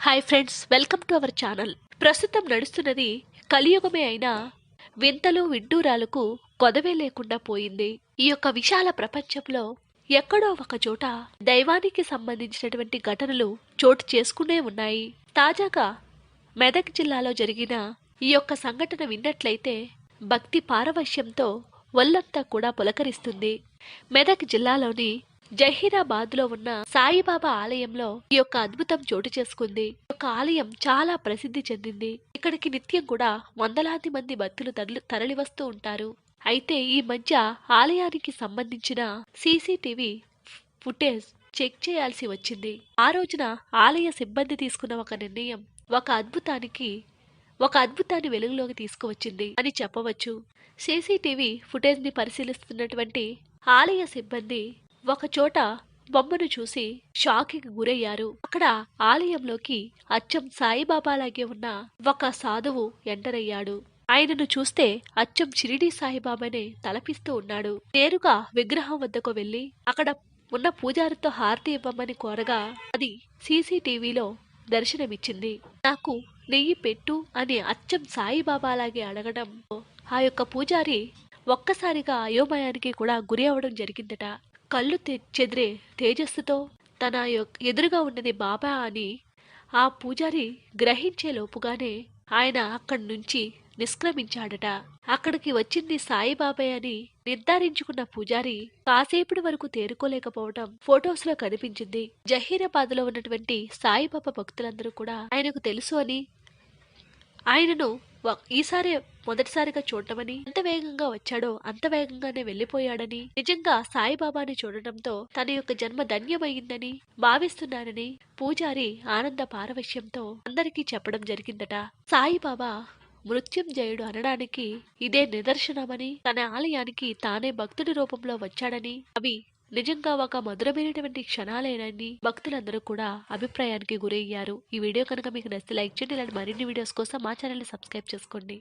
Hi friends welcome to our channel. ప్రస్తుతం నడుస్తున్నది కలియుగమే అయినా వింతలు విడ్డూరాలకు కొదవే లేకుండా పోయింది. ఈ యొక్క విశాల ప్రపంచంలో ఎక్కడో ఒక చోట దైవానికి సంబంధించినటువంటి ఘటనలు చోటు చేసుకునే ఉన్నాయి. తాజాగా మెదక్ జిల్లాలో జరిగిన ఈ యొక్క సంఘటన విన్నట్లయితే భక్తి పారవశ్యంతో ఒళ్ళంతా కూడా పులకరిస్తుంది. మెదక్ జిల్లాలోని జహీరాబాద్లో ఉన్న సాయిబాబా ఆలయంలో ఈ యొక్క అద్భుతం చోటు చేసుకుంది. ఈ యొక్క ఆలయం చాలా ప్రసిద్ధి చెందింది. ఇక్కడికి నిత్యం కూడా వందలాది మంది భక్తులు తరలి తరలి వస్తూ ఉంటారు. అయితే ఈ మధ్య ఆలయానికి సంబంధించిన సీసీటీవీ ఫుటేజ్ చెక్ చేయాల్సి వచ్చింది. ఆ రోజున ఆలయ సిబ్బంది తీసుకున్న ఒక నిర్ణయం ఒక అద్భుతానికి ఒక అద్భుతాన్ని వెలుగులోకి తీసుకువచ్చింది అని చెప్పవచ్చు. సీసీటీవీ ఫుటేజ్ని పరిశీలిస్తున్నటువంటి ఆలయ సిబ్బంది ఒక చోట బొమ్మను చూసి షాకింగ్ గురయ్యారు. అక్కడ ఆలయంలోకి అచ్చం సాయిబాబాలాగే ఉన్న ఒక సాధువు ఎంటర్ అయ్యాడు. ఆయనను చూస్తే అచ్చం షిరిడి సాయిబాబానే తలపిస్తూ ఉన్నాడు. నేరుగా విగ్రహం వద్దకు వెళ్ళి అక్కడ ఉన్న పూజారితో హారతి ఇవ్వమని కోరగా అది సీసీటీవీలో దర్శనమిచ్చింది. నాకు నెయ్యి పెట్టు అని అచ్చం సాయిబాబాలాగే అడగడం ఆ యొక్క పూజారి ఒక్కసారిగా అయోమయానికి కూడా గురి అవడం జరిగిందట. కళ్ళు తె- చెదిరే తేజస్సుతో తన ఎదురుగా ఉన్నది బాబా అని ఆ పూజారి గ్రహించే లోపుగానే ఆయన అక్కడి నుంచి నిష్క్రమించాడట. అక్కడికి వచ్చింది సాయిబాబాయ్ అని నిర్ధారించుకున్న పూజారి కాసేపటి వరకు తేరుకోలేకపోవడం ఫొటోస్లో కనిపించింది. జహీరాబాద్లో ఉన్నటువంటి సాయిబాబా భక్తులందరూ కూడా ఆయనకు తెలుసు అని ఆయనను ఈసారి మొదటిసారిగా చూడటమని ఎంత వేగంగా వచ్చాడో అంత వేగంగానే వెళ్ళిపోయాడని నిజంగా సాయిబాబాని చూడటంతో తన యొక్క జన్మ ధన్యమైందని భావిస్తున్నానని పూజారి ఆనంద పారవశ్యంతో అందరికీ చెప్పడం జరిగిందట. సాయిబాబా మృత్యుంజయుడు అనడానికి ఇదే నిదర్శనమని తన ఆలయానికి తానే భక్తుడి రూపంలో వచ్చాడని అవి నిజంగా ఒక మధురమైనటువంటి క్షణాలేనని భక్తులందరూ కూడా అభిప్రాయానికి గురయ్యారు. ఈ వీడియో కనుక మీకు నచ్చితే లైక్ చేయండి ఇలాంటి మరిన్ని వీడియోస్ కోసం మా ఛానల్ని సబ్స్క్రైబ్ చేసుకోండి.